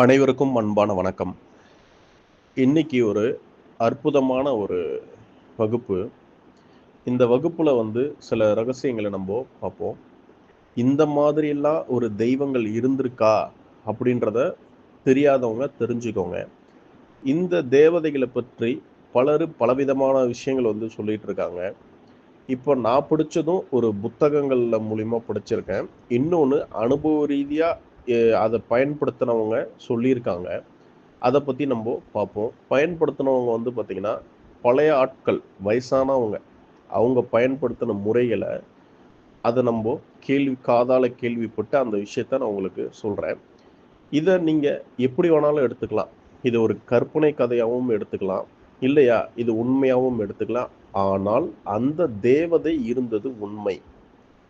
அனைவருக்கும் அன்பான வணக்கம். இன்னைக்கு ஒரு அற்புதமான ஒரு வகுப்பு. இந்த வகுப்பில் வந்து சில ரகசியங்களை நம்ம பார்ப்போம். இந்த மாதிரியெல்லாம் ஒரு தெய்வங்கள் இருந்திருக்கா அப்படின்றத தெரியாதவங்க தெரிஞ்சுக்கோங்க. இந்த தேவதைகளை பற்றி பலர் பலவிதமான விஷயங்கள் வந்து சொல்லிட்டு இருக்காங்க. இப்போ நான் படிச்சதும் ஒரு புத்தகங்களில் மூலிமா படிச்சிருக்கேன். இன்னொன்று அனுபவ ரீதியாக அதை பயன்படுத்தினவங்க சொல்லியிருக்காங்க. அதை பற்றி நம்ம பார்ப்போம் பயன்படுத்தினவங்க வந்து பார்த்திங்கன்னா பழைய ஆட்கள் வயசானவங்க அவங்க பயன்படுத்தின முறைகளை அதை நம்ம கேள்வி காதால் கேள்விப்பட்டு அந்த விஷயத்த நான் உங்களுக்கு சொல்கிறேன் இதை நீங்கள் எப்படி வேணாலும் எடுத்துக்கலாம். இது ஒரு கற்பனை கதையாகவும் எடுத்துக்கலாம். இல்லையா? இது உண்மையாகவும் எடுத்துக்கலாம். ஆனால் அந்த தேவதை இருந்தது உண்மை.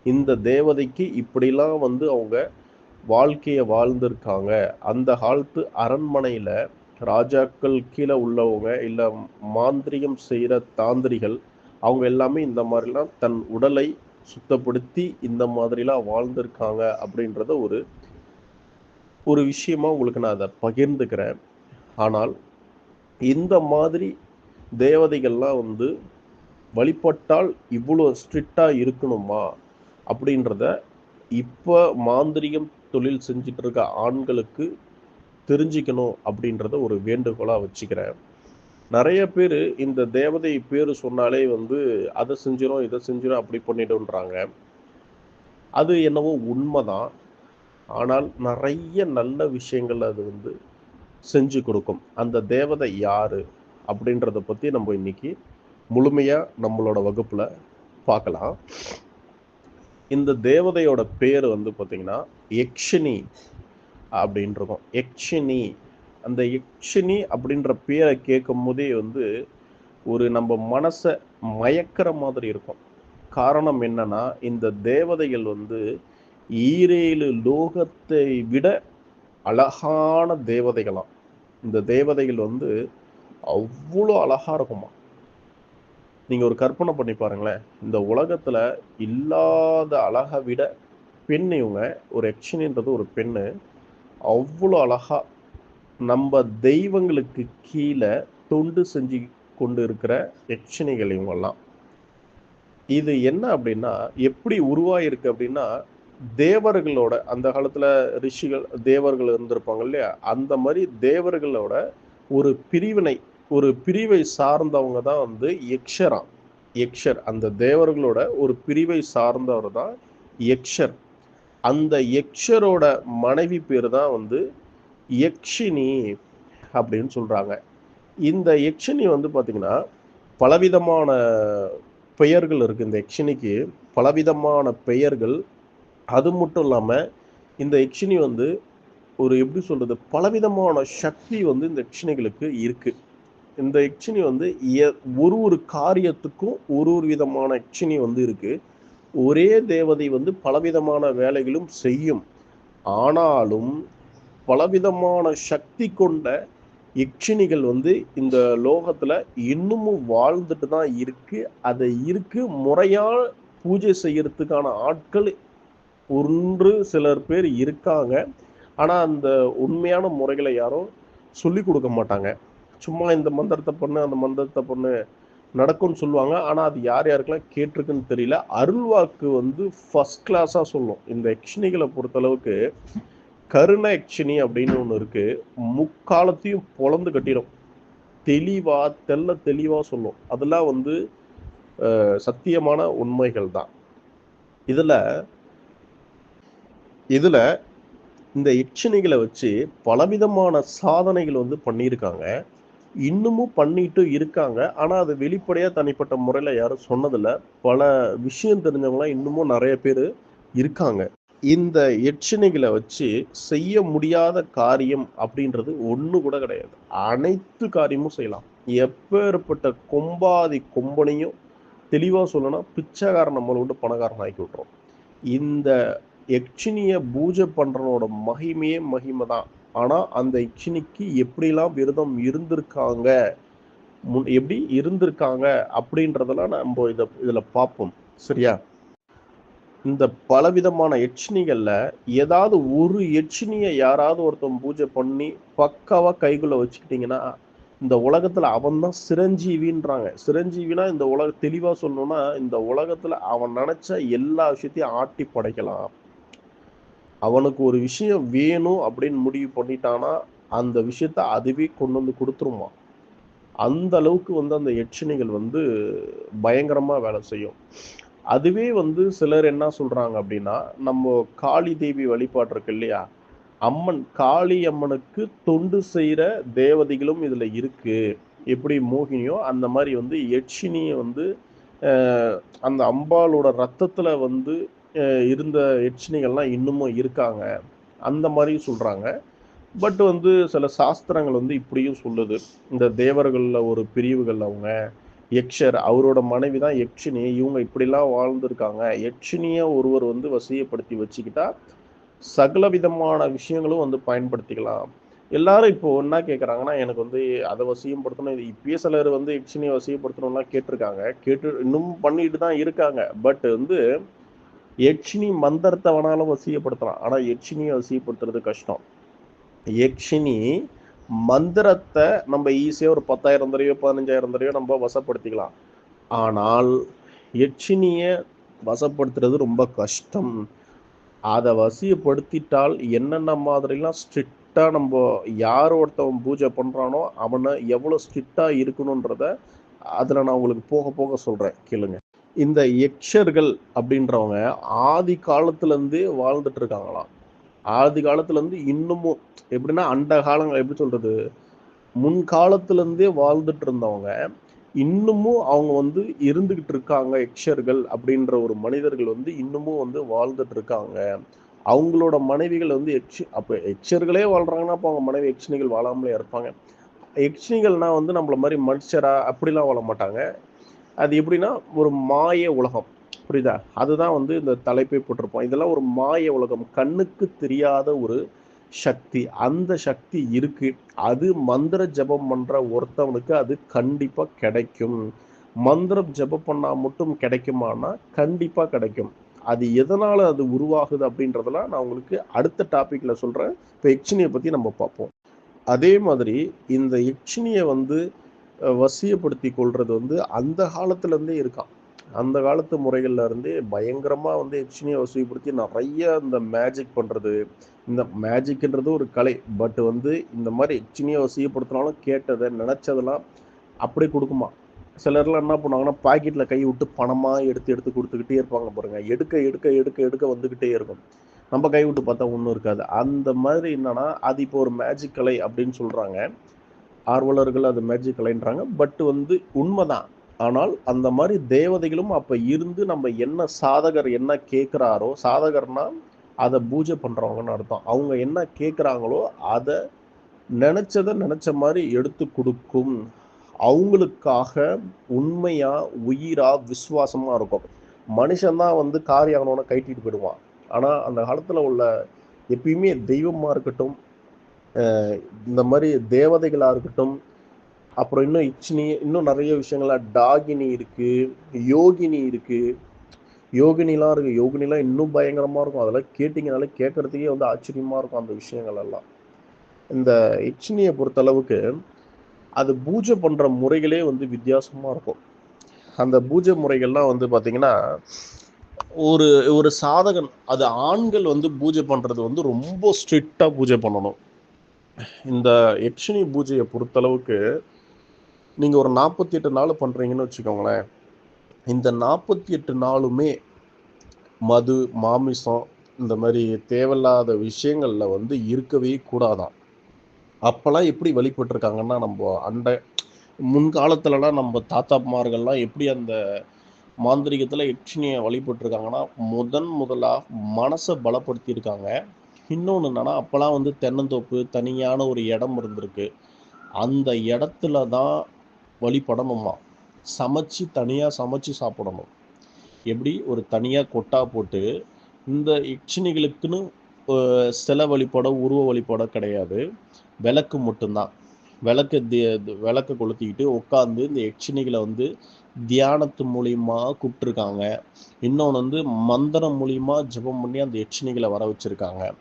இந்த தேவதைக்கு இப்படிலாம் வந்து அவங்க வாழ்க்கையை வாழ்ந்திருக்காங்க. அந்த காலத்து அரண்மனையில் ராஜாக்கள் கீழே உள்ளவங்க இல்லை மாந்திரிகம் செய்கிற தாந்திரிகள் அவங்க எல்லாமே இந்த மாதிரிலாம் தன் உடலை சுத்தப்படுத்தி இந்த மாதிரிலாம் வாழ்ந்திருக்காங்க அப்படின்றத ஒரு ஒரு விஷயமா உங்களுக்கு நான் அதை பகிர்ந்துக்கிறேன். ஆனால் இந்த மாதிரி தேவதைகள்லாம் வந்து வழிபட்டால் இவ்வளோ ஸ்ட்ரிக்டாக இருக்கணுமா அப்படின்றத இப்போ மாந்திரிகம் தொழில் செஞ்சுட்டு இருக்க ஆண்களுக்கு தெரிஞ்சுக்கணும் அப்படின்றத ஒரு வேண்டுகோளாக வச்சுக்கிறேன். நிறைய பேர் இந்த தேவதை பேர் சொன்னாலே வந்து அதை செஞ்சிடும் இதை செஞ்சிடும் அப்படி பண்ணிடுன்றாங்க அது என்னவோ உண்மைதான். ஆனால் நிறைய நல்ல விஷயங்கள் அது வந்து செஞ்சு கொடுக்கும். அந்த தேவதை யார் அப்படின்றத பற்றி நம்ம இன்னைக்கு முழுமையாக நம்மளோட வகுப்பில் பார்க்கலாம். இந்த தேவதையோட பேர் வந்து பார்த்தீங்கன்னா யக்ஷினி அப்படின்றதும் யக்ஷினி அந்த யக்ஷினி அப்படின்ற பேரை கேட்கும் போதே வந்து ஒரு நம்ம மனசை மயக்கிற மாதிரி இருக்கும். காரணம் என்னன்னா இந்த தேவதைகள் வந்து ஈரேழு லோகத்தை விட அழகான தேவதைகளாம். இந்த தேவதைகள் வந்து அவ்வளோ அழகாக இருக்குமா நீங்கள் ஒரு கற்பனை பண்ணி பாருங்களேன். இந்த உலகத்தில் இல்லாத அழகை விட பெண் இவங்க ஒரு யக்ஷினின்றது ஒரு பெண்ணு. அவ்வளோ அழகாக நம்ம தெய்வங்களுக்கு கீழே தொண்டு செஞ்சு கொண்டு இருக்கிற யக்ஷினிகள் இவங்கெல்லாம். இது என்ன அப்படின்னா எப்படி உருவாயிருக்கு அப்படின்னா தேவர்களோட அந்த காலத்தில் ரிஷிகள் தேவர்கள் இருந்திருப்பாங்க இல்லையா? அந்த மாதிரி தேவர்களோட ஒரு பிரிவினை ஒரு பிரிவை சார்ந்தவங்க தான் வந்து யக்ஷரா யக்ஷர் அந்த தேவர்களோட ஒரு பிரிவை சார்ந்தவர் தான் யக்ஷர். அந்த யக்ஷரோட மனைவி பேர் தான் வந்து யக்ஷினி அப்படின்னு சொல்கிறாங்க இந்த யக்ஷினி வந்து பார்த்திங்கன்னா பலவிதமான பெயர்கள் இருக்குது இந்த யக்ஷினிக்கு. பலவிதமான பெயர்கள். அது மட்டும் இல்லாமல் இந்த யக்ஷினி வந்து ஒரு எப்படி சொல்கிறது பலவிதமான சக்தி வந்து இந்த யக்ஷினிகளுக்கு இருக்குது இந்த யக்ஷினி வந்து எ- ஒரு ஒரு காரியத்துக்கும் ஒரு ஒரு விதமான யக்ஷினி வந்து இருக்குது ஒரே தேவதை வந்து பலவிதமான வேலைகளும் செய்யும். ஆனாலும் பலவிதமான சக்தி கொண்ட யக்ஷினிகள் வந்து இந்த லோகத்தில் இன்னமும் வாழ்ந்துட்டு தான் இருக்கு. அதை இருக்கு முறையாக பூஜை செய்யறதுக்கான ஆட்கள் ஒன்று சிலர் பேர் இருக்காங்க. ஆனால் அந்த உண்மையான முறைகளை யாரும் சொல்லி கொடுக்க மாட்டாங்க. சும்மா இந்த மந்திரத்தை பண்ணு அந்த மந்திரத்தை பண்ணு நடக்கும்னு சொல்லுவாங்க. ஆனால் அது யார் யாருக்கெல்லாம் கேட்டிருக்குன்னு தெரியல. அருள்வாக்கு வந்து ஃபஸ்ட் கிளாஸாக சொல்லும். இந்த எக்ஷினிகளை பொறுத்தளவுக்கு கருண எக்ஷினி அப்படின்னு ஒன்று இருக்கு. முக்காலத்தையும் பொழந்து கட்டிடும் தெளிவாக தெள்ள தெளிவாக சொல்லும். அதெல்லாம் வந்து சத்தியமான உண்மைகள் தான். இதில் இதில் இந்த எக்ஷினிகளை வச்சு பலவிதமான சாதனைகள் வந்து பண்ணியிருக்காங்க. இன்னமும் பண்ணிட்டு இருக்காங்க. ஆனால் அது வெளிப்படையாக தனிப்பட்ட முறையில் யாரும் சொன்னதில்ல. பல விஷயம் தெரிஞ்சவங்களாம் இன்னமும் நிறைய பேர் இருக்காங்க. இந்த யட்சணைகளை வச்சு செய்ய முடியாத காரியம் அப்படின்றது ஒன்று கூட கிடையாது. அனைத்து காரியமும் செய்யலாம். எப்பேற்பட்ட கொம்பாதி கொம்பனையும் தெளிவாக சொல்லணும்னா பிச்சைக்காரன் நம்மளை விட்டு பணக்காரன் ஆக்கி விட்டுறோம் இந்த யக்ஷினிய பூஜை பண்ணுறனோட மகிமையே மகிமை தான். ஆனால் அந்த யக்ஷினிக்கு எப்படிலாம் விரதம் இருந்திருக்காங்க முன் எப்படி இருந்திருக்காங்க அப்படின்றதெல்லாம் நம்ம இதை இதில் பார்ப்போம். சரியா? இந்த பலவிதமான எட்சினிகளில் ஏதாவது ஒரு எட்சினியை யாராவது ஒருத்தன் பூஜை பண்ணி பக்காவாக கைக்குள்ளே வச்சுக்கிட்டிங்கன்னா இந்த உலகத்தில் அவன் தான் சிரஞ்சீவின்றாங்க. சிரஞ்சீவினா இந்த உலக தெளிவாக சொல்லணும்னா இந்த உலகத்தில் அவன் நினச்ச எல்லா விஷயத்தையும் ஆட்டி படைக்கலாம். அவனுக்கு ஒரு விஷயம் வேணும் அப்படின்னு முடிவு பண்ணிட்டானா அந்த விஷயத்த அதுவே கொண்டு வந்து கொடுத்துருமா? அந்த அளவுக்கு வந்து அந்த எட்சினிகள் வந்து பயங்கரமாக வேலை செய்யும். அதுவே வந்து சிலர் என்ன சொல்கிறாங்க அப்படின்னா நம்ம காளி தேவி வழிபாடு இருக்கு இல்லையா? அம்மன் காளி அம்மனுக்கு தொண்டு செய்கிற தேவதைகளும் இதில் இருக்குது எப்படி மோகினியோ அந்த மாதிரி வந்து யட்சினியை வந்து அந்த அம்பாளோட ரத்தத்தில் வந்து இருந்த யட்சினிகள்லாம் இன்னமும் இருக்காங்க. அந்த மாதிரி சொல்கிறாங்க பட் வந்து சில சாஸ்திரங்கள் வந்து இப்படியும் சொல்லுது. இந்த தேவர்களில் ஒரு பிரிவுகள் அவங்க யக்ஷர் அவரோட மனைவி தான் யக்ஷினி. இவங்க இப்படிலாம் வாழ்ந்துருக்காங்க. யக்ஷினியை ஒருவர் வந்து வசியப்படுத்தி வச்சுக்கிட்டா சகல விதமான விஷயங்களும் வந்து பயன்படுத்திக்கலாம். எல்லாரும் இப்போ என்ன கேட்குறாங்கன்னா எனக்கு வந்து அதை வசியப்படுத்தணும். இது இப்பயே சிலர் வந்து யக்ஷினியை வசியப்படுத்தணும்லாம் கேட்டிருக்காங்க. கேட்டு இன்னும் பண்ணிட்டு தான் இருக்காங்க. பட் வந்து யக்ஷினி மந்திரத்தை வேணாலும் வசியப்படுத்தலாம். ஆனால் யக்ஷினியை வசியப்படுத்துறது கஷ்டம். யக்ஷினி மந்திரத்தை நம்ம ஈஸியாக ஒரு பத்தாயிரம் தடவையோ பதினஞ்சாயிரம் தடவையோ நம்ம வசப்படுத்திக்கலாம். ஆனால் யட்சினியை வசப்படுத்துறது ரொம்ப கஷ்டம். அதை வசியப்படுத்திட்டால் என்னென்ன மாதிரிலாம் ஸ்ட்ரிக்டாக நம்ம யார் ஒருத்தவன் பூஜை பண்ணுறானோ அவனை எவ்வளோ ஸ்ட்ரிக்டாக இருக்கணுன்றத அதில் நான் உங்களுக்கு போக போக சொல்கிறேன் கேளுங்க. இந்த யக்ஷர்கள் அப்படின்றவங்க ஆதி காலத்துலேருந்தே வாழ்ந்துட்டு இருக்காங்களாம். ஆதி காலத்துலேருந்து இன்னமும் எப்படின்னா அந்த காலங்கள் எப்படி சொல்கிறது முன்காலத்துலேருந்தே வாழ்ந்துட்டு இருந்தவங்க இன்னமும் அவங்க வந்து இருந்துகிட்டு இருக்காங்க யக்ஷர்கள் அப்படின்ற ஒரு மனிதர்கள் வந்து இன்னமும் வந்து வாழ்ந்துட்டு இருக்காங்க. அவங்களோட மனைவிகள் வந்து யக்ஷ அப்போ யக்ஷர்களே வாழ்றாங்கன்னா அப்போ அவங்க மனைவி யக்ஷினிகள் வாழாமலே இருப்பாங்க. யக்ஷினிகள்னா வந்து நம்மள மாதிரி மனுஷரா அப்படிலாம் வாழ மாட்டாங்க. அது எப்படின்னா ஒரு மாய உலகம். புரியுதா? அதுதான் வந்து இந்த தலைப்பை போட்டிருப்போம். இதெல்லாம் ஒரு மாய உலகம். கண்ணுக்கு தெரியாத ஒரு சக்தி. அந்த சக்தி இருக்கு. அது மந்திர ஜெபம் பண்ற ஒருத்தவனுக்கு அது கண்டிப்பா கிடைக்கும். மந்திரம் ஜெபம் பண்ணா மட்டும் கிடைக்குமானா கண்டிப்பா கிடைக்கும். அது எதனால அது உருவாகுது அப்படின்றதெல்லாம் நான் உங்களுக்கு அடுத்த டாபிக்ல சொல்றேன். இப்போ எக்ஷினியை பத்தி நம்ம பார்ப்போம். அதே மாதிரி இந்த எக்ஷினியை வந்து வசியப்படுத்தி கொள்றது வந்து அந்த காலத்துல இருந்தே இருக்கான் அந்த காலத்து முறைகள்ல இருந்தே பயங்கரமா வந்து எச்சினியை வசியப்படுத்தி நிறைய இந்த மேஜிக் பண்றது இந்த மேஜிக்ன்றது ஒரு கலை. பட் வந்து இந்த மாதிரி எச்சினியை வசியப்படுத்தினாலும் கேட்டதை நினைச்சதெல்லாம் அப்படியே கொடுக்குமா? சிலர்லாம் என்ன பண்ணுவாங்கன்னா பாக்கெட்ல கை விட்டு பணமா எடுத்து எடுத்து கொடுத்துக்கிட்டே இருப்பாங்க பாருங்க. எடுக்க எடுக்க எடுக்க எடுக்க வந்துகிட்டே இருக்கும். நம்ம கை விட்டு பார்த்தா ஒன்றும் இருக்காது. அந்த மாதிரி என்னன்னா அது இப்போ ஒரு மேஜிக் கலை அப்படின்னு சொல்றாங்க. ஆர்வலர்கள் அது மேஜிக் கலைன்றாங்க பட் வந்து உண்மைதான். ஆனால் அந்த மாதிரி தேவதைகளும் அப்போ இருந்து நம்ம என்ன சாதகர் என்ன கேட்குறாரோ சாதகர்னா அதை பூஜை பண்ணுறவங்கன்னு அர்த்தம். அவங்க என்ன கேட்குறாங்களோ அதை நினச்சதை நினச்ச மாதிரி எடுத்து கொடுக்கும். அவங்களுக்காக உண்மையாக உயிராக விசுவாசமாக இருக்கும். மனுஷன்தான் வந்து காரியாகணும்னு கைட்டிட்டு போயிடுவான். ஆனால் அந்த காலத்தில் உள்ள எப்பயுமே தெய்வமாக இருக்கட்டும் இந்த மாதிரி தேவதைகளாக இருக்கட்டும் அப்புறம் இன்னும் இச்சினி இன்னும் நிறைய விஷயங்கள்லாம் டாகினி இருக்கு யோகினி இருக்கு. யோகினிலாம் இருக்கு. யோகினிலாம் இன்னும் பயங்கரமாக இருக்கும். அதெல்லாம் கேட்டிங்கனாலே கேட்கறதுக்கே வந்து ஆச்சரியமாக இருக்கும் அந்த விஷயங்கள் எல்லாம். இந்த இச்சினியை பொறுத்தளவுக்கு அது பூஜை பண்ணுற முறைகளே வந்து வித்தியாசமாக இருக்கும். அந்த பூஜை முறைகள்லாம் வந்து பார்த்திங்கன்னா ஒரு ஒரு சாதகன் அது ஆண்கள் வந்து பூஜை பண்ணுறது வந்து ரொம்ப ஸ்ட்ரிக்டாக பூஜை பண்ணணும். இந்த யக்ஷினி பூஜையை பொறுத்தளவுக்கு நீங்கள் ஒரு நாற்பத்தி எட்டு நாள் பண்ணுறீங்கன்னு வச்சுக்கோங்களேன். இந்த நாற்பத்தி எட்டு நாளுமே மது மாமிசம் இந்த மாதிரி தேவையில்லாத விஷயங்களில் வந்து இருக்கவே கூடாதான். அப்போல்லாம் எப்படி வழிபட்டிருக்காங்கன்னா நம்ம அண்டை முன்காலத்துலலாம் நம்ம தாத்தாமார்கள்லாம் எப்படி அந்த மாந்திரிகத்தில் யக்ஷினியை வழிபட்டிருக்காங்கன்னா முதன் முதலாக மனசை பலப்படுத்தியிருக்காங்க. இன்னொன்று என்னன்னா அப்போல்லாம் வந்து தென்னந்தோப்பு தனியான ஒரு இடம் இருந்திருக்கு. அந்த இடத்துல தான் வழிபடணுமா சமைச்சு தனியாக சமைச்சு சாப்பிடணும். எப்படி? ஒரு தனியாக கொட்டா போட்டு இந்த யக்ஷினிகளுக்குன்னு சில வழிபாடோ உருவ வழிபாடோ கிடையாது. விளக்கு மட்டும்தான். விளக்கு விளக்கு கொளுத்திக்கிட்டு உட்காந்து இந்த யட்சினிகளை வந்து தியானத்து மூலியமா கூப்பிட்டுருக்காங்க. இன்னொன்று வந்து மந்திரம் மூலியமா ஜெபம் பண்ணி அந்த எச்சினிகளை வர வச்சுருக்காங்க.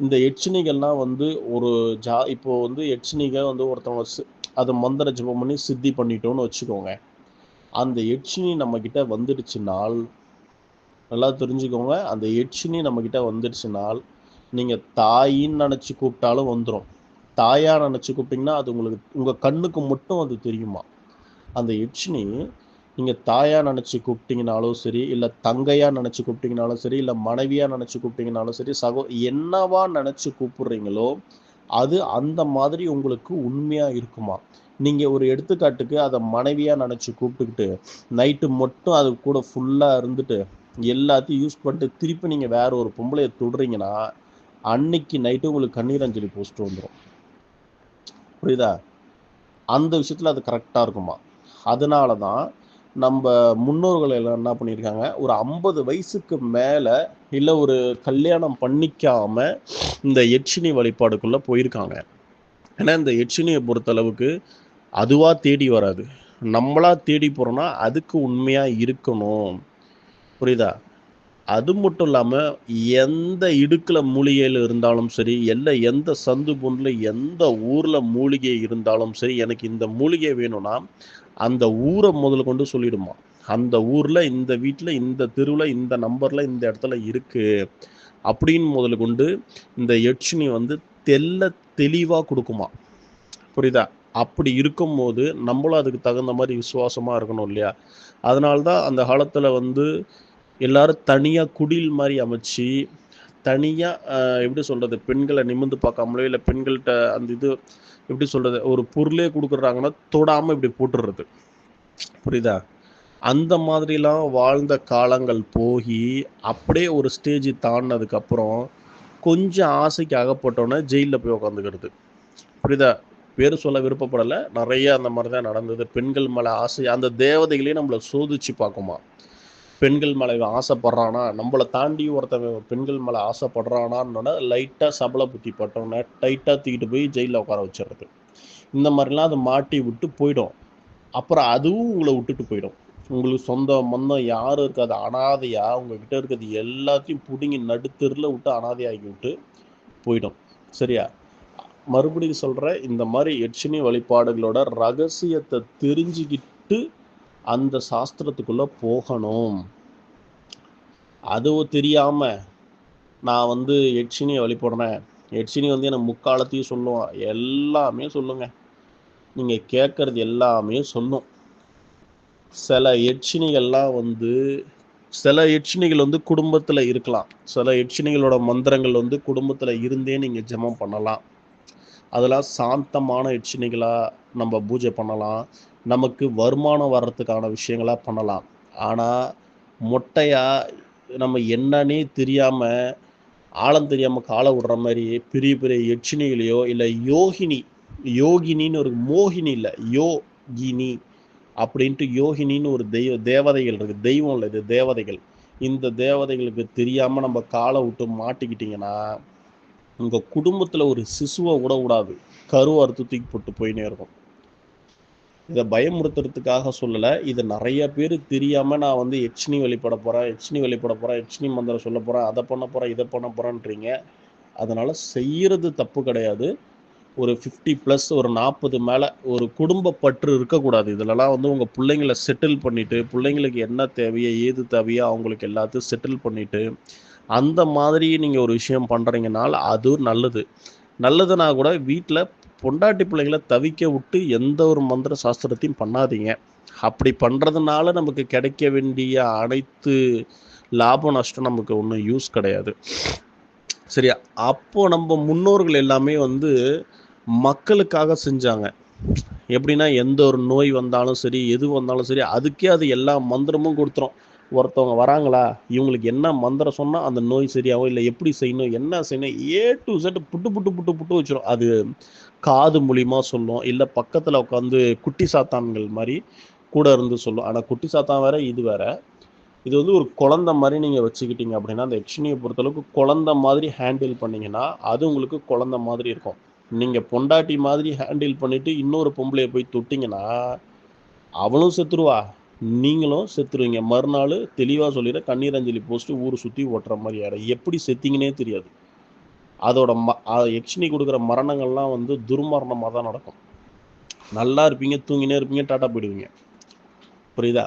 இந்த எச்சினிகள்லாம் வந்து ஒரு ஜா இப்போ வந்து எச்சினிகள் வந்து ஒருத்தவங்க அதை மந்திர ஜெபம் பண்ணி சித்தி பண்ணிட்டோம்னு வச்சுக்கோங்க. அந்த யட்சினி நம்ம வந்துடுச்சுனால் நல்லா தெரிஞ்சுக்கோங்க. அந்த யட்சினி நம்ம வந்துடுச்சுனால் நீங்கள் தாயின்னு நினச்சி கூப்பிட்டாலும் வந்துடும் தாயாக நினச்சி கூப்பிட்டிங்கன்னா அது உங்களுக்கு உங்கள் கண்ணுக்கு மட்டும் அது தெரியுமா? அந்த யட்சினி நீங்க தாயாக நினச்சி கூப்பிட்டீங்கனாலும் சரி இல்லை தங்கையாக நினச்சி கூப்பிட்டீங்கனாலும் சரி இல்லை மனைவியாக நினச்சி கூப்பிட்டீங்கனாலும் சரி சகோ என்னவா நினச்சி கூப்பிடுறீங்களோ அது அந்த மாதிரி உங்களுக்கு உண்மையாக இருக்குமா? நீங்கள் ஒரு எடுத்துக்காட்டுக்கு அதை மனைவியாக நினச்சி கூப்பிட்டுக்கிட்டு நைட்டு மட்டும் அது கூட ஃபுல்லா இருந்துட்டு எல்லாத்தையும் யூஸ் பண்ணிட்டு திருப்பி நீங்கள் வேற ஒரு பொம்பளைய தொடுறீங்கன்னா அன்னைக்கு நைட்டு உங்களுக்கு கண்ணீர் அஞ்சலி போஸ்ட் வந்துடும் புரியுதா? அந்த விஷயத்துல அது கரெக்டாக இருக்குமா? அதனால தான் நம்ம முன்னோர்கள் எல்லாம் என்ன பண்ணியிருக்காங்க? ஒரு ஐம்பது வயசுக்கு மேலே இல்லை ஒரு கல்யாணம் பண்ணிக்காம இந்த யட்சினி வழிபாடுக்குள்ளே போயிருக்காங்க. ஏன்னா இந்த யட்சினியை பொறுத்தளவுக்கு அதுவாக தேடி வராது. நம்மளா தேடி போகிறோன்னா அதுக்கு உண்மையாக இருக்கணும். புரியுதா? அது மட்டும் இல்லாமல் எந்த இடுக்கில் மூலிகையில் இருந்தாலும் சரி இல்லை எந்த சந்து பொண்ணில் எந்த ஊரில் மூலிகை இருந்தாலும் சரி எனக்கு இந்த மூலிகை வேணும்னா அந்த ஊரை முதல்ல கொண்டு சொல்லிடுமா? அந்த ஊர்ல இந்த வீட்டில் இந்த தெருவுல இந்த நம்பரில் இந்த இடத்துல இருக்கு அப்படின்னு முதல்ல கொண்டு இந்த யட்சினி வந்து தெல்ல தெளிவா கொடுக்குமா? புரியுதா? அப்படி இருக்கும்போது நம்மளும் அதுக்கு தகுந்த மாதிரி விசுவாசமா இருக்கணும் இல்லையா? அதனால்தான் அந்த காலத்துல வந்து எல்லாரும் தனியா குடில் மாதிரி அமைச்சு தனியா எப்படி சொல்றது? பெண்களை நிமிர்ந்து பார்க்காமலோ இல்லை பெண்கள்கிட்ட அந்த இது எப்படி சொல்றது ஒரு பொருளே கொடுக்குறாங்கன்னா தொடாம இப்படி போட்டுடுறது புரியுதா? அந்த மாதிரிலாம் வாழ்ந்த காலங்கள் போய் அப்படியே ஒரு ஸ்டேஜ் தாண்டினதுக்கு அப்புறம் கொஞ்சம் ஆசைக்கு அகப்பட்டோன்னே ஜெயிலில் போய் உக்காந்துக்கிறது. புரியுதா? பேர் சொல்ல விருப்பப்படலை. நிறைய அந்த மாதிரி தான் நடந்தது. பெண்கள் மேலே ஆசை அந்த தேவதைகளே நம்மளை சோதிச்சு பார்க்குமா? பெண்கள் மேலே இவன் ஆசைப்படுறானா? நம்மளை தாண்டி ஒருத்தன் பெண்கள் மேலே ஆசைப்படுறானான்னு லைட்டாக சபல புத்தி பட்டோன்னே டைட்டாக தூக்கிட்டு போய் ஜெயிலில் உட்கார வச்சிடுறது. இந்த மாதிரிலாம் அது மாட்டி விட்டு போயிடும். அப்புறம் அதுவும் உங்களை விட்டுட்டு போயிடும். உங்களுக்கு சொந்த மந்தம் யாரும் இருக்காது. அனாதையா உங்ககிட்ட இருக்கிறது எல்லாத்தையும் பிடுங்கி நடுத்தெருல விட்டு அனாதையாகி விட்டு போயிடும். சரியா? மறுபடியும் சொல்கிற இந்த மாதிரி எட்சினி வழிபாடுகளோட ரகசியத்தை தெரிஞ்சுக்கிட்டு அந்த சாஸ்திரத்துக்குள்ளே போகணும். அதுவும் தெரியாமல் நான் வந்து எட்சினியை வழிபடுறேன். எட்சினி வந்து எனக்கு முக்காலத்தையும் சொல்லுவான். எல்லாமே சொல்லுங்க. நீங்கள் கேட்குறது எல்லாமே சொல்லும். சில எட்சினிகள்லாம் வந்து சில எட்சினிகள் வந்து குடும்பத்தில் இருக்கலாம். சில எட்சினிகளோட மந்திரங்கள் வந்து குடும்பத்தில் இருந்தே நீங்கள் ஜெபம் பண்ணலாம். அதெல்லாம் சாந்தமான எட்சினிகளாக நம்ம பூஜை பண்ணலாம். நமக்கு வருமானம் வர்றதுக்கான விஷயங்களாக பண்ணலாம். ஆனால் மொட்டையாக நம்ம என்னன்னே தெரியாம ஆழம் தெரியாம காலை விடுற மாதிரி பெரிய பெரிய யட்சினிகளையோ இல்லை யோகினி யோகினின்னு ஒரு மோகினி இல்லை யோகினி அப்படின்ட்டு யோகினின்னு ஒரு தெய்வ தேவதைகள் இருக்கு. தெய்வம் இல்லை இது தேவதைகள். இந்த தேவதைகளுக்கு தெரியாம நம்ம காலை விட்டு மாட்டிக்கிட்டீங்கன்னா உங்க குடும்பத்துல ஒரு சிசுவை விட விடாது கருவை அறுத்து தூக்கி போட்டு போயினே இருக்கும். இதை பயமுறுத்துறதுக்காக சொல்லலை. இது நிறைய பேர் தெரியாம நான் வந்து எச்னி வெளிப்பட போறேன் எச்னி வெளிப்பட போறேன் எச்னி மந்திரம் சொல்ல போறேன் அதை பண்ண போறேன் இதை பண்ண போறேன்றீங்க. அதனால செய்யறது தப்பு கிடையாது. ஒரு ஃபிஃப்டி ப்ளஸ் ஒரு நாற்பது மேலே ஒரு குடும்ப பற்று இருக்கக்கூடாது. இதுலலாம் வந்து உங்கள் பிள்ளைங்களை செட்டில் பண்ணிவிட்டு பிள்ளைங்களுக்கு என்ன தேவையோ ஏது தேவையோ அவங்களுக்கு எல்லாத்தையும் செட்டில் பண்ணிவிட்டு அந்த மாதிரி நீங்கள் ஒரு விஷயம் பண்ணுறீங்கனால் அதுவும் நல்லது. நல்லதுன்னா கூட வீட்டில் பொண்டாட்டி பிள்ளைங்களை தவிக்க விட்டு எந்த ஒரு மந்திர சாஸ்திரத்தையும் பண்ணாதீங்க. அப்படி பண்ணுறதுனால நமக்கு கிடைக்க வேண்டிய அனைத்து லாபம் நஷ்டம் நமக்கு ஒன்றும் யூஸ் கிடையாது. சரியா? அப்போ நம்ம முன்னோர்கள் எல்லாமே வந்து மக்களுக்காக செஞ்சாங்க. எப்படின்னா எந்த ஒரு நோய் வந்தாலும் சரி எது வந்தாலும் சரி அதுக்கே அது எல்லா மந்திரமும் கொடுத்துரும். ஒருத்தவங்க வராங்களா? இவங்களுக்கு என்ன மந்திரம் சொன்னால் அந்த நோய் சரியாகும் இல்லை எப்படி செய்யணும் என்ன செய்யணும் ஏ டு செட் புட்டு புட்டு புட்டு புட்டு வச்சிடும் அது காது மூலிமா சொல்லும். இல்லை பக்கத்தில் உட்காந்து குட்டி சாத்தான்கள் மாதிரி கூட இருந்து சொல்லும். ஆனால் குட்டி சாத்தான் வேற இது வேற. இது வந்து ஒரு குழந்தை மாதிரி நீங்கள் வச்சுக்கிட்டீங்க அப்படின்னா அந்த யக்ஷினியை பொறுத்தளவுக்கு குழந்த மாதிரி ஹேண்டில் பண்ணீங்கன்னா அது உங்களுக்கு குழந்த மாதிரி இருக்கும். நீங்கள் பொண்டாட்டி மாதிரி ஹேண்டில் பண்ணிவிட்டு இன்னொரு பொம்பளையை போய் தொட்டிங்கன்னா அவளும் செத்துருவா. நீங்களும் செத்துருவீங்க. மறுநாள் தெளிவாக சொல்லிட கண்ணீர் அஞ்சலி போஸ்ட்டு ஊர் சுற்றி ஓட்டுற மாதிரி ஆகிடும் எப்படி செத்தீங்கன்னே தெரியாது. அதோட ம யக்ஷினி கொடுக்குற மரணங்கள்லாம் வந்து துர்மரணமாக தான் நடக்கும். நல்லா இருப்பீங்க தூங்கினே இருப்பீங்க டாட்டா போயிடுவீங்க. புரியுதா?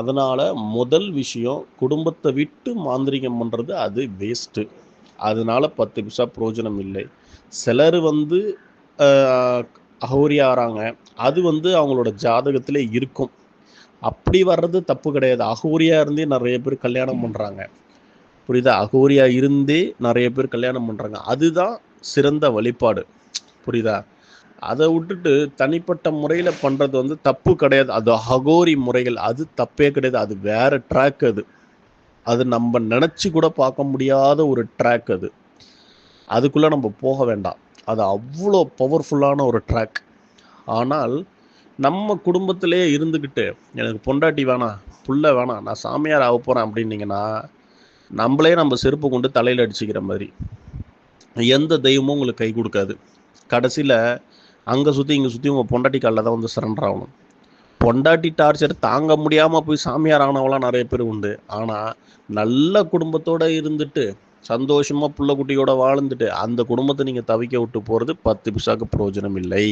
அதனால் முதல் விஷயம் குடும்பத்தை விட்டு மாந்திரிகம் பண்ணுறது அது வேஸ்ட்டு அதனால பத்து பைசா பிரயோஜனம் இல்லை. சிலர் வந்து அகோரியாகிறாங்க அது வந்து அவங்களோட ஜாதகத்தில் இருக்கும். அப்படி வர்றது தப்பு கிடையாது. அகோரியாக இருந்தே நிறைய பேர் கல்யாணம் பண்ணுறாங்க புரியுதா? அகோரியா இருந்தே நிறைய பேர் கல்யாணம் பண்ணுறாங்க அதுதான் சிறந்த வழிபாடு. புரியுதா? அதை விட்டுட்டு தனிப்பட்ட முறையில் பண்ணுறது வந்து தப்பு கிடையாது. அது அகோரி முறைகள். அது தப்பே கிடையாது. அது வேற ட்ராக் அது. அது நம்ம நினச்சி கூட பார்க்க முடியாத ஒரு ட்ராக் அது. அதுக்குள்ளே நம்ம போக வேண்டாம். அது அவ்வளோ பவர்ஃபுல்லான ஒரு ட்ராக் ஆனால் நம்ம குடும்பத்திலே இருந்துக்கிட்டு எனக்கு பொண்டாட்டி வேணாம் புள்ள வேணாம் நான் சாமியார் ஆக போகிறேன் அப்படின்னீங்கன்னா நம்மளே நம்ம செருப்பு கொண்டு தலையில் அடிச்சுக்கிற மாதிரி. எந்த தெய்வமும் உங்களுக்கு கை கொடுக்காது. கடைசியில் அங்கே சுற்றி இங்கே சுற்றி உங்கள் பொண்டாட்டி காலில் தான் வந்து சரண்டர் ஆகணும். பொண்டாட்டி டார்ச்சர் தாங்க முடியாமல் போய் சாமியார் ஆனவங்களாம் நிறைய பேர் உண்டு. ஆனால் நல்ல குடும்பத்தோடு இருந்துட்டு சந்தோஷமாக புள்ள குட்டியோட வாழ்ந்துட்டு அந்த குடும்பத்தை நீங்கள் தவிக்க விட்டு போகிறது பத்து பிசாக்கு பிரயோஜனம் இல்லை.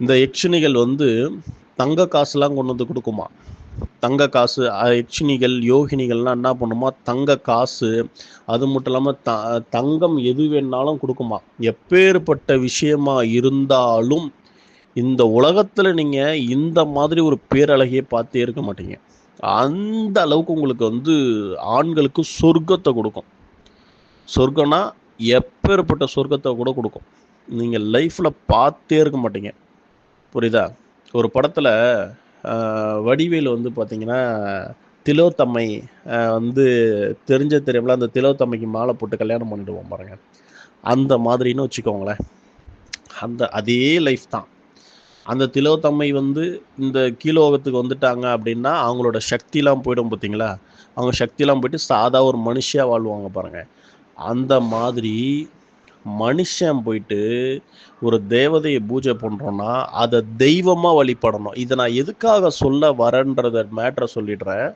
இந்த யக்ஷினிகள் வந்து தங்க காசுலாம் கொண்டு வந்து கொடுக்குமா? தங்க காசு யட்சினிகள் யோகினிகள்லாம் என்ன பண்ணுமா? தங்க காசு அது மட்டும் இல்லாமல் த தங்கம் எது வேணாலும் கொடுக்குமா? எப்பேற்பட்ட விஷயமா இருந்தாலும் இந்த உலகத்தில் நீங்கள் இந்த மாதிரி ஒரு பேரழகையே பார்த்தே இருக்க மாட்டீங்க. அந்த அளவுக்கு உங்களுக்கு வந்து ஆண்களுக்கு சொர்க்கத்தை கொடுக்கும். சொர்க்கம்னா எப்பேற்பட்ட சொர்க்கத்தை கூட கொடுக்கும். நீங்கள் லைஃப்பில் பார்த்தே இருக்க மாட்டீங்க. புரியுதா? ஒரு படத்தில் வடிவேல் வந்து பார்த்தீங்கன்னா திலோத்தம்மை வந்து தெரிஞ்ச தெரியாமல அந்த திலோத்தம்மைக்கு மாலை போட்டு கல்யாணம் பண்ணிடுவோம் பாருங்க. அந்த மாதிரின்னு வச்சுக்கோங்களேன். அந்த அதே லைஃப் தான். அந்த திலோத்தம்மை வந்து இந்த கீழோகத்துக்கு வந்துட்டாங்க அப்படின்னா அவங்களோட சக்திலாம் போயிடும் பார்த்தீங்களா அவங்க சக்திலாம் போயிட்டு சாதா ஒரு மனுஷியாக வாழ்வாங்க பாருங்கள் அந்த மாதிரி மனுஷன் போயிட்டு ஒரு தேவதையை பூஜை பண்ணுறோன்னா அதை தெய்வமாக வழிபடணும். இதை நான் எதுக்காக சொல்ல வரேன்றத மேட்ரை சொல்லிடுறேன்.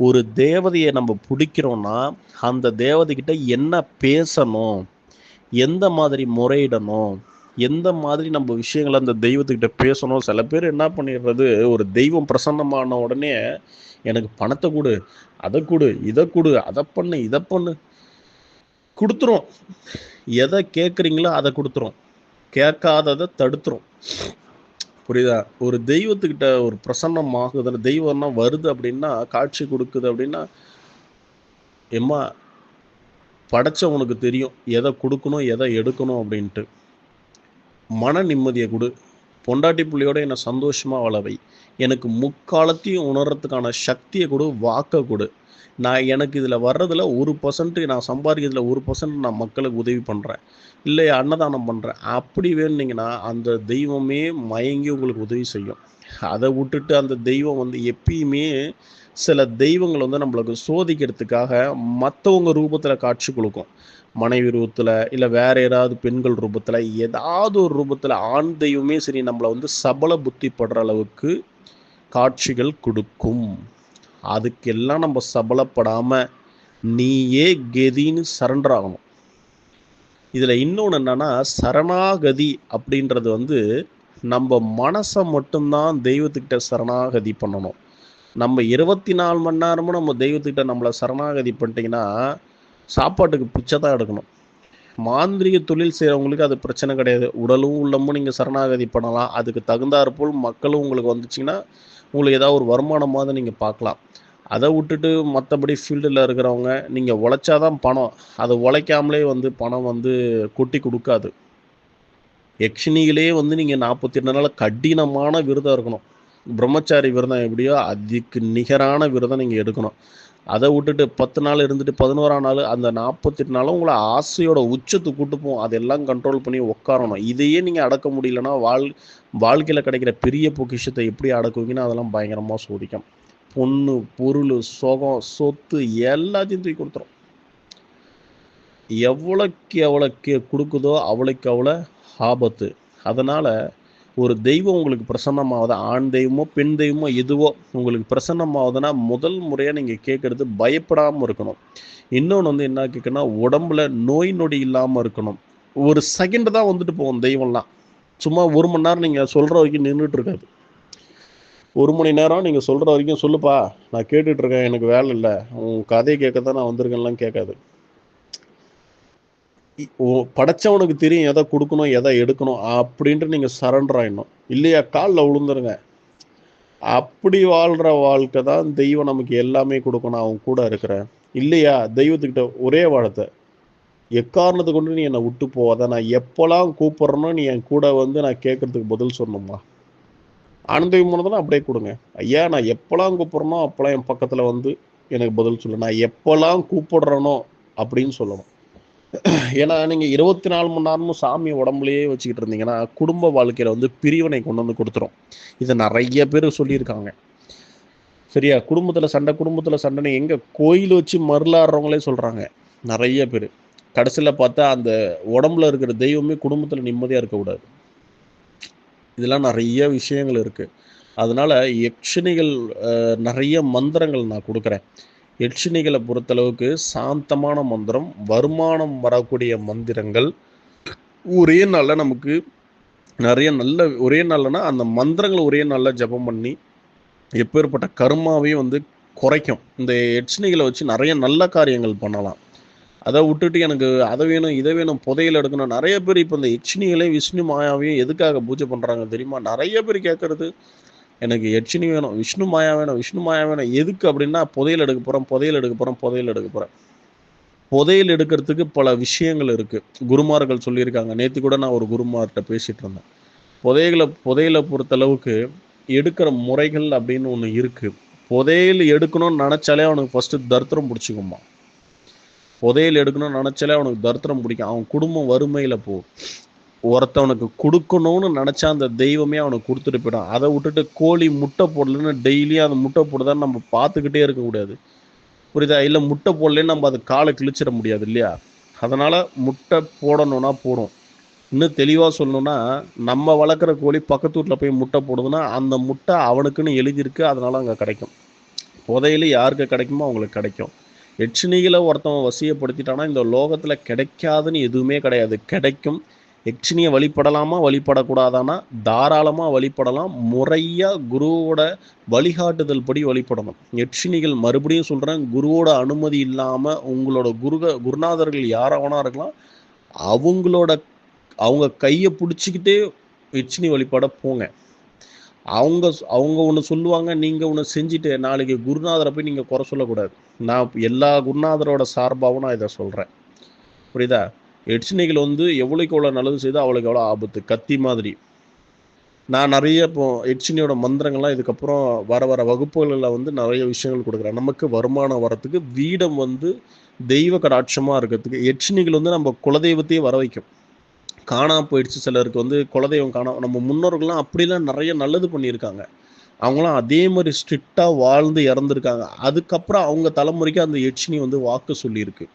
ஒரு தேவதையை நம்ம பிடிக்கிறோன்னா அந்த தேவதைக்கிட்ட என்ன பேசணும் எந்த மாதிரி முறையிடணும் எந்த மாதிரி நம்ம விஷயங்களை அந்த தெய்வத்துக்கிட்ட பேசணும். சில பேர் என்ன பண்ணிடுறது ஒரு தெய்வம் பிரசன்னமான உடனே எனக்கு பணத்தை கொடு அதை கொடு இதை கொடு அதை பண்ணு இதை பண்ணு கொடுத்துரும். எதை கேட்குறீங்களோ அதை கொடுத்துரும். கேட்காததை தடுத்துரும். புரியுதா? ஒரு தெய்வத்துக்கிட்ட ஒரு பிரசன்னம் ஆகுதுல தெய்வம்னா வருது அப்படின்னா காட்சி கொடுக்குது அப்படின்னா எம்மா படைச்சவனுக்கு தெரியும். எதை கொடுக்கணும் எதை எடுக்கணும் அப்படின்ட்டு. மன நிம்மதியை கொடு. பொண்டாட்டி புள்ளியோட என்னை சந்தோஷமாக வளவை எனக்கு முக்காலத்தையும் உணர்றதுக்கான சக்தியை கொடு வாக்க கொடு. நான் எனக்கு இதில் வர்றதில் ஒரு பர்சன்ட் நான் சம்பாதிக்கிறதுல ஒரு பர்சன்ட் நான் மக்களுக்கு உதவி பண்ணுறேன் இல்லை அன்னதானம் பண்ணுறேன் அப்படி வேணுனீங்கன்னா அந்த தெய்வமே மயங்கி உங்களுக்கு உதவி செய்யும். அதை விட்டுட்டு அந்த தெய்வம் வந்து எப்பயுமே சில தெய்வங்கள் வந்து நம்மளுக்கு சோதிக்கிறதுக்காக மற்றவங்க ரூபத்தில் காட்சி கொடுக்கும். மனைவி ரூபத்தில் இல்லை வேறு ஏதாவது பெண்கள் ரூபத்தில் ஏதாவது ஒரு ரூபத்தில் ஆண் தெய்வமே சரி நம்மளை வந்து சபல புத்தி படுற அளவுக்கு காட்சிகள் கொடுக்கும். அதுக்கெல்லாம் நம்ம சபலப்படாமல் நீயே கெதின்னு சரண்டர் ஆகணும். இதில் இன்னொன்று என்னன்னா சரணாகதி அப்படின்றது வந்து நம்ம மனசை மட்டும்தான் தெய்வத்துக்கிட்ட சரணாகதி பண்ணணும். நம்ம இருபத்தி நாலு மணி நேரமும் நம்ம தெய்வத்துக்கிட்ட நம்மளை சரணாகதி பண்ணிட்டீங்கன்னா சாப்பாட்டுக்கு பிச்சை தான் எடுக்கணும். மாந்திரிக தொழில் செய்கிறவங்களுக்கு அது பிரச்சனை கிடையாது. உடலும் உள்ளமும் நீங்கள் சரணாகதி பண்ணலாம். அதுக்கு தகுந்தாற்போல் மக்களும் உங்களுக்கு வந்துச்சிங்கன்னா உங்களுக்கு ஏதாவது ஒரு வருமானமாக நீங்கள் பார்க்கலாம். அதை விட்டுட்டு மற்றபடி ஃபீல்டில் இருக்கிறவங்க நீங்கள் உழைச்சாதான் பணம். அது உழைக்காமலே வந்து பணம் வந்து கொட்டி கொடுக்காது. யக்ஷினிகளே வந்து நீங்கள் நாற்பத்தி ரெண்டு நாள் கடினமான விரதம் இருக்கணும். பிரம்மச்சாரி விரதம் எப்படியோ அதுக்கு நிகரான விரதம் நீங்கள் எடுக்கணும். அதை விட்டுட்டு பத்து நாள் இருந்துட்டு பதினோராம் நாள் அந்த நாற்பத்தெட்டு நாளும் உங்களை ஆசையோட உச்சத்துக்கு கூட்டு போகும். அதெல்லாம் கண்ட்ரோல் பண்ணி உட்காரணும் இதையே நீங்கள் அடக்க முடியலன்னா வாழ் வாழ்க்கையில் கிடைக்கிற பெரிய பொக்கிஷத்தை எப்படி அடக்குவீங்கன்னா அதெல்லாம் பயங்கரமாக சோதிக்கும். பொண்ணு பொருள் சுகம் சொத்து எல்லாத்தையும் தூக்கி கொடுத்துரும். எவ்வளோக்கு எவ்வளோக்கு கொடுக்குதோ அவளுக்கு அவ்வளோ ஆபத்து. அதனால் ஒரு தெய்வம் உங்களுக்கு பிரசன்னமாகுது ஆண் தெய்வமோ பெண் தெய்வமோ எதுவோ உங்களுக்கு பிரசன்னமாகுதுன்னா முதல் முறையாக நீங்கள் கேட்குறது பயப்படாமல் இருக்கணும். இன்னொன்று வந்து என்ன கேட்குன்னா உடம்புல நோய் நொடி இல்லாமல் இருக்கணும். ஒரு செகண்ட் தான் வந்துட்டு போகும் தெய்வம்லாம். சும்மா ஒரு மணி நேரம் நீங்கள் சொல்கிற வரைக்கும் நின்றுட்டு இருக்காது. ஒரு மணி நேரம் நீங்கள் சொல்கிற வரைக்கும் சொல்லுப்பா. நான் கேட்டுட்ருக்கேன் எனக்கு வேலை இல்லை. உன் கதையை கேட்க தான் நான் வந்திருக்கேன்லாம் கேட்காது. ஓ- படைச்சவனுக்கு தெரியும் எதை கொடுக்கணும் எதை எடுக்கணும் அப்படின்ட்டு நீங்கள் சரண்டர் ஆயிடணும். இல்லையா? காலில் விழுந்துருங்க அப்படி வாழ்கிற வாழ்க்கை தான் தெய்வம் நமக்கு எல்லாமே கொடுக்கணும். அவன் கூட இருக்கிறேன். இல்லையா? தெய்வத்துக்கிட்ட ஒரே வாழத்தை எக்காரணத்தை கொண்டு நீ என்னை விட்டு போவாத நான் எப்போல்லாம் கூப்பிட்றனோ நீ என் கூட வந்து நான் கேட்கறதுக்கு பதில் சொன்னோம்மா ஆனந்த விமானத்தில் அப்படியே கொடுங்க. ஐயா நான் எப்போல்லாம் கூப்பிட்றனோ அப்போல்லாம் என் பக்கத்தில் வந்து எனக்கு பதில் சொல்லு. நான் எப்போல்லாம் கூப்பிடுறனோ அப்படின்னு சொல்லணும். ஏன்னா நீங்கள் இருபத்தி நாலு மணி நேரமும் சாமி உடம்புலையே வச்சுக்கிட்டு இருந்தீங்கன்னா குடும்ப வாழ்க்கையில் வந்து பிரிவினை கொண்டு வந்து கொடுத்துரும். இதை நிறைய பேர் சொல்லியிருக்காங்க. சரியா? குடும்பத்தில் சண்டை குடும்பத்தில் சண்டைன்னு எங்கே கோயில் வச்சு மருளாடுறவங்களே சொல்கிறாங்க நிறைய பேர். கடைசியில் பார்த்தா அந்த உடம்புல இருக்கிற தெய்வமே குடும்பத்தில் நிம்மதியாக இருக்கக்கூடாது. இதெல்லாம் நிறைய விஷயங்கள் இருக்குது அதனால யக்ஷினிகள் நிறைய மந்திரங்கள் நான் கொடுக்குறேன். யட்சினிகளை பொறுத்தளவுக்கு சாந்தமான மந்திரம் வருமானம் வரக்கூடிய மந்திரங்கள். ஒரே நாளில் நமக்கு நிறைய நல்ல ஒரே நாளில்னா அந்த மந்திரங்களை ஒரே நாளில் ஜெபம் பண்ணி எப்பேற்பட்ட கருமாவே வந்து குறைக்கும். இந்த யட்சினிகளை வச்சு நிறைய நல்ல காரியங்கள் பண்ணலாம். அதை விட்டுட்டு எனக்கு அதை வேணும் இதை வேணும் புதையில் எடுக்கணும். நிறைய பேர் இப்போ இந்த யட்சினிகளையும் விஷ்ணு மாயாவையும் எதுக்காக பூஜை பண்ணுறாங்க தெரியுமா? நிறைய பேர் கேட்குறது எனக்கு யட்சினி வேணும் விஷ்ணு மாயா வேணும் விஷ்ணு மாயா வேணும். எதுக்கு அப்படின்னா புதையில் எடுக்க போகிறோம் புதையல் எடுக்க போகிறோம் புதையல் எடுக்க போகிறேன் புதையல் எடுக்கிறதுக்கு பல விஷயங்கள் இருக்குது குருமார்கள் சொல்லியிருக்காங்க. நேற்று கூட நான் ஒரு குருமார்கிட்ட பேசிகிட்டு இருந்தேன். புதையலை புதையலை பொறுத்தளவுக்கு எடுக்கிற முறைகள் அப்படின்னு ஒன்று இருக்குது புதையல் எடுக்கணும்னு நினச்சாலே அவனுக்கு ஃபஸ்ட்டு தர்த்தரம் பிடிச்சிக்குமா புதையல் எடுக்கணும்னு நினச்சாலே அவனுக்கு தரித்திரம் பிடிக்கும். அவன் குடும்பம் வறுமையில் போ. ஒருத்தவனுக்கு கொடுக்கணும்னு நினச்சா அந்த தெய்வமே அவனுக்கு கொடுத்துட்டு போயிடும். அதை விட்டுட்டு கோழி முட்டை போடலன்னு டெய்லியும் அந்த முட்டை போடுதான்னு நம்ம பார்த்துக்கிட்டே இருக்கக்கூடாது புரியுதா? இல்லை முட்டை போடலன்னு நம்ம அது காலை கிழிச்சிட முடியாது இல்லையா? அதனால் முட்டை போடணும்னா போடும். இன்னும் தெளிவாக சொல்லணும்னா நம்ம வளர்க்குற கோழி பக்கத்து வீட்டில் போய் முட்டை போடுதுன்னா அந்த முட்டை அவனுக்குன்னு எழுதியிருக்கு. அதனால அங்கே கிடைக்கும். புதையில யாருக்கு கிடைக்குமோ அவங்களுக்கு கிடைக்கும். எட்சினிகளை ஒருத்தவன் வசியப்படுத்திட்டானா இந்த லோகத்தில் கிடைக்காதுன்னு எதுவுமே கிடையாது. கிடைக்கும். எக்ஷினியை வழிபடலாமா? வழிபடக்கூடாதானா? தாராளமாக வழிபடலாம். முறையாக குருவோட வழிகாட்டுதல் படி வழிபடணும். எட்சினிகள் மறுபடியும் சொல்கிறேன் குருவோட அனுமதி இல்லாமல் உங்களோட குருக குருநாதர்கள் யாராவனா இருக்கலாம். அவங்களோட அவங்க கையை பிடிச்சிக்கிட்டே எட்சினி வழிபட போங்க. அவங்க அவங்க ஒன்று சொல்லுவாங்க நீங்கள் ஒன்று செஞ்சுட்டு நாளைக்கு குருநாதரை போய் நீங்கள் குறை சொல்லக்கூடாது. நான் எல்லா குருநாதரோட சார்பாகவும் நான் இதை சொல்கிறேன் புரியுதா? எட்சினிகள் வந்து எவ்வளோக்கு எவ்வளோ நல்லது செய்தால் அவளுக்கு எவ்வளோ ஆபத்து. கத்தி மாதிரி. நான் நிறைய இப்போ எட்சினியோட மந்திரங்கள்லாம் இதுக்கப்புறம் வர வர வகுப்புகளில் வந்து நிறைய விஷயங்கள் கொடுக்குறேன். நமக்கு வருமானம் வரத்துக்கு வீடம் வந்து தெய்வ கடாட்சமாக இருக்கிறதுக்கு எட்சினிகள் வந்து நம்ம குலதெய்வத்தையே வர வைக்கும். காணாம போயிடுச்சு சிலருக்கு வந்து குலதெய்வம் காணாம நம்ம முன்னோர்கள்லாம் அப்படிலாம் நிறைய நல்லது பண்ணியிருக்காங்க. அவங்களாம் அதே மாதிரி ஸ்ட்ரிக்டாக வாழ்ந்து இறந்துருக்காங்க. அதுக்கப்புறம் அவங்க தலைமுறைக்கு அந்த எட்சினி வந்து வாக்கு சொல்லியிருக்கு.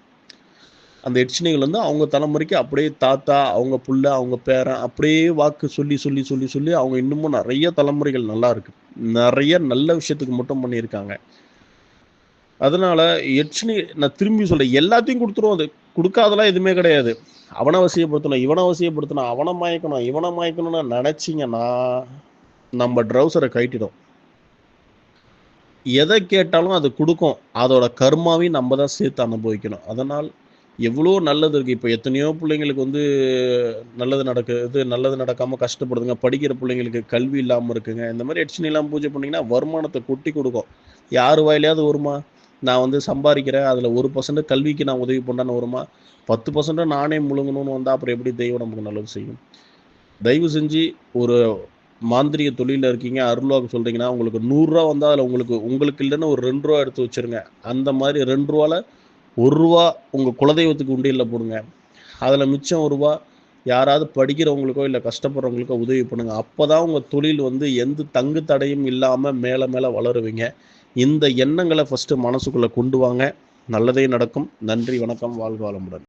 அந்த எட்சினிகள் வந்து அவங்க தலைமுறைக்கு அப்படியே தாத்தா அவங்க புள்ள அவங்க பேரன் அப்படியே வாக்கு சொல்லி சொல்லி சொல்லி சொல்லி அவங்க இன்னமும் நிறைய தலைமுறைகள் நல்லா இருக்கு. நிறைய நல்ல விஷயத்துக்கு மட்டும் பண்ணியிருக்காங்க. அதனால எட்சினி நான் திரும்பி சொல்றேன். எல்லாத்தையும் கொடுத்துருவோம் அது. கொடுக்காதெல்லாம் எதுவுமே கிடையாது. அவனை அவசியப்படுத்தணும் இவனை அவசியப்படுத்தணும் அவனை மயக்கணும் இவனை மயக்கணும்னு நினச்சிங்கன்னா நம்ம ட்ரௌசரை கட்டிடும் எதை கேட்டாலும் அது கொடுக்கும். அதோட கர்மாவையும் நம்ம தான் சேர்த்து அனுபவிக்கணும். அதனால் எவ்வளோ நல்லது இருக்குது இப்போ எத்தனையோ பிள்ளைங்களுக்கு வந்து நல்லது நடக்குது நல்லது நடக்காமல் கஷ்டப்படுதுங்க. படிக்கிற பிள்ளைங்களுக்கு கல்வி இல்லாமல் இருக்குங்க. இந்த மாதிரி எட்சினிலாம் பூஜை பண்ணிங்கன்னா வருமானத்தை கொட்டி கொடுக்கும். யார் வாயிலையாவது வருமா? நான் வந்து சம்பாதிக்கிறேன். அதில் ஒரு பர்சன்ட் கல்விக்கு நான் உதவி பண்ணேன்னு வருமா? பத்து பர்சன்ட் நானே முழுங்கணும்னு வந்தால் அப்புறம் எப்படி தெய்வம் நமக்கு நல்லது செய்யும்? தயவு செஞ்சு ஒரு மாந்திரிக தொழிலில் இருக்கீங்க. அருள்வாக்கு சொல்கிறீங்கன்னா உங்களுக்கு நூறுரூவா வந்தால் அதில் உங்களுக்கு உங்களுக்கு இல்லைன்னு ஒரு ரெண்டு ரூபா எடுத்து வச்சுருங்க. அந்த மாதிரி ரெண்டு ரூபாவில் ஒரு ரூபா உங்கள் குலதெய்வத்துக்கு உண்டியலில் போடுங்க. அதில் மிச்சம் ஒரு ரூபா யாராவது படிக்கிறவங்களுக்கோ இல்லை கஷ்டப்படுறவங்களுக்கோ உதவி பண்ணுங்கள் அப்போ தான் உங்கள் தொழில் வந்து எந்த தங்கு தடையும் இல்லாமல் மேலே மேலே வளருவீங்க. இந்த எண்ணங்களை ஃபஸ்ட்டு மனசுக்குள்ளே கொண்டு வாங்க. நல்லதே நடக்கும். நன்றி வணக்கம். வாழ்க வளமுடன்.